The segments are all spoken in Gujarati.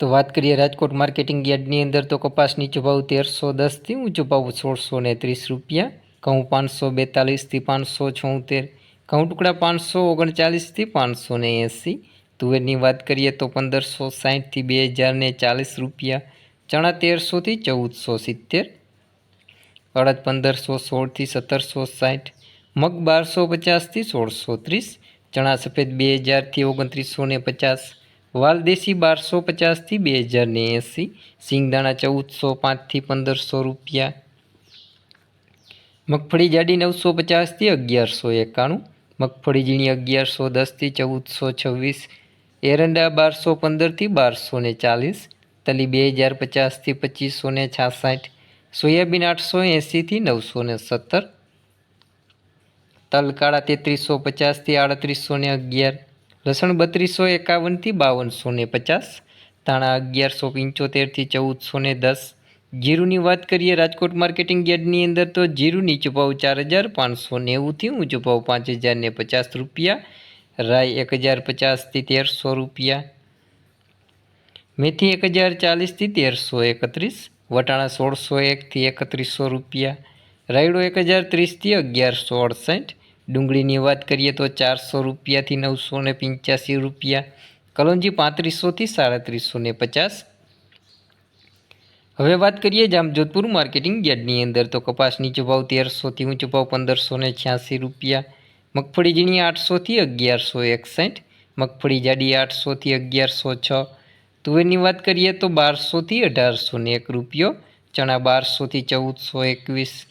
તો વાત કરીએ રાજકોટ માર્કેટિંગ યાર્ડની અંદર તો કપાસ નીચો તેરસો દસથી ઊંચો ભાવ સોળસો ને ત્રીસ રૂપિયા. ઘઉં પાંચસો બેતાલીસથી પાંચસો છોતેર. ઘઉં ટુકડા પાંચસો ઓગણચાલીસથી પાંચસો ને એંસી. તુવેરની વાત કરીએ તો પંદરસો સાહીઠથી બે હજારને ચાલીસ રૂપિયા. ચણા તેરસોથી ચૌદસો સિત્તેર. અડદ પંદરસો સોળથી સત્તરસો સાઠ મગ બારસો પચાસથી સોળસો ત્રીસ. ચણા સફેદ બે હજારથી ઓગણત્રીસો ને પચાસ. વાલદેશી બારસો પચાસથી બે હજાર ને એંસી, સિંગદાણા ચૌદસો પાંચથી પંદરસો રૂપિયા. મગફળી જાડી નવસો પચાસથી અગિયારસો એકાણું, મગફળી ઝીણી અગિયારસો દસથી ચૌદસો છવ્વીસ, એરંડા બારસો પંદરથી બારસો ને ચાલીસ, તલી બે હજાર પચાસથી પચીસો ને છાસઠ, સોયાબીન આઠસો એંસીથી નવસો ને સત્તર, તલ કાળા તેત્રીસો પચાસથી આડત્રીસો ને અગિયાર લસણ બત્રીસો એકાવનથી બાવનસો ને પચાસ, ધાણા અગિયારસો પંચોતેરથી ચૌદસો ને દસ. જીરુની વાત કરીએ રાજકોટ માર્કેટિંગ યાર્ડની અંદર તો જીરું નીચો ચાર હજાર પાંચસો નેવુંથી ઊંચો ભાવ પાંચ હજાર ને પચાસ રૂપિયા. રાય એક હજાર પચાસથી તેરસો રૂપિયા. મેથી એક હજાર ચાલીસથી તેરસો એકત્રીસ, વટાણા સોળસો એકથી એકત્રીસો રૂપિયા. રાયડો એક હજાર ત્રીસથી અગિયારસો અડસઠ ડુંગળીની વાત કરીએ તો ચારસો રૂપિયાથી નવસો ને પંચ્યાસી રૂપિયા. કલોંજી પાંત્રીસોથી સાડત્રીસો ને પચાસ. હવે વાત કરીએ જામજોધપુર માર્કેટિંગ યાર્ડની અંદર તો કપાસ નીચો ભાવ તેરસોથી ઊંચો ભાવ પંદરસો ને છ્યાસી રૂપિયા. મગફળી ઝીણી આઠસોથી અગિયારસો એકસઠ. મગફળી જાડી આઠસોથી અગિયારસો છ. તુવેરની વાત કરીએ તો બારસોથી અઢારસો ને એક રૂપિયો. ચણા બારસોથી ચૌદસો એકવીસ.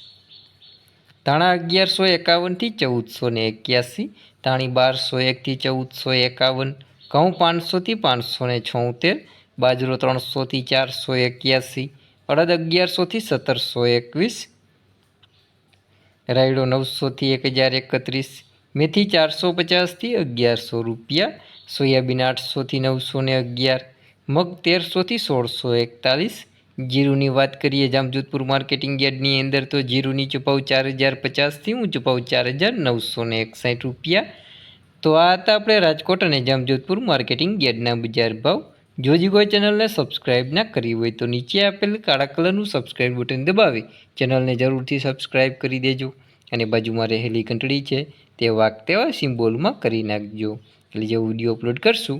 ધાણા અગિયારસો એકાવનથી ચૌદસો ને એક્યાસી ધાણી બારસો એકથી ચૌદસો એકાવન, ઘઉં પાંચસોથી પાંચસો ને છોતેર, બાજરો ત્રણસોથી ચારસો એક્યાસી, અડદ અગિયારસોથી સત્તરસો એકવીસ, રાયડો નવસોથી એક હજાર એકત્રીસ, મેથી ચારસો પચાસથી અગિયારસો રૂપિયા, સોયાબીન આઠસોથી નવસો ને અગિયાર, મગ તેરસોથી સોળસો એકતાલીસ જીરુની વાત કરીએ, જામજોધપુર માર્કેટિંગ યાર્ડની અંદર તો જીરુની ચૂપાવ ચાર હજાર પચાસથી હું ચૂપાવ ચાર હજાર નવસો એકસાઠ રૂપિયા. તો આ હતા આપણે રાજકોટ અને જામજોધપુર માર્કેટિંગ યાર્ડના બજાર ભાવ. જો હજી કોઈ ચેનલને સબસ્ક્રાઇબ ના કરી હોય તો નીચે આપેલ કાળા કલરનું સબસ્ક્રાઇબ બટન દબાવી, ચેનલને જરૂરથી સબસ્ક્રાઇબ કરી દેજો અને બાજુમાં રહેલી ઘંટડી છે તે વાગ તેવા સિમ્બોલમાં કરી નાખજો. એટલે જે વીડિયો અપલોડ કરશું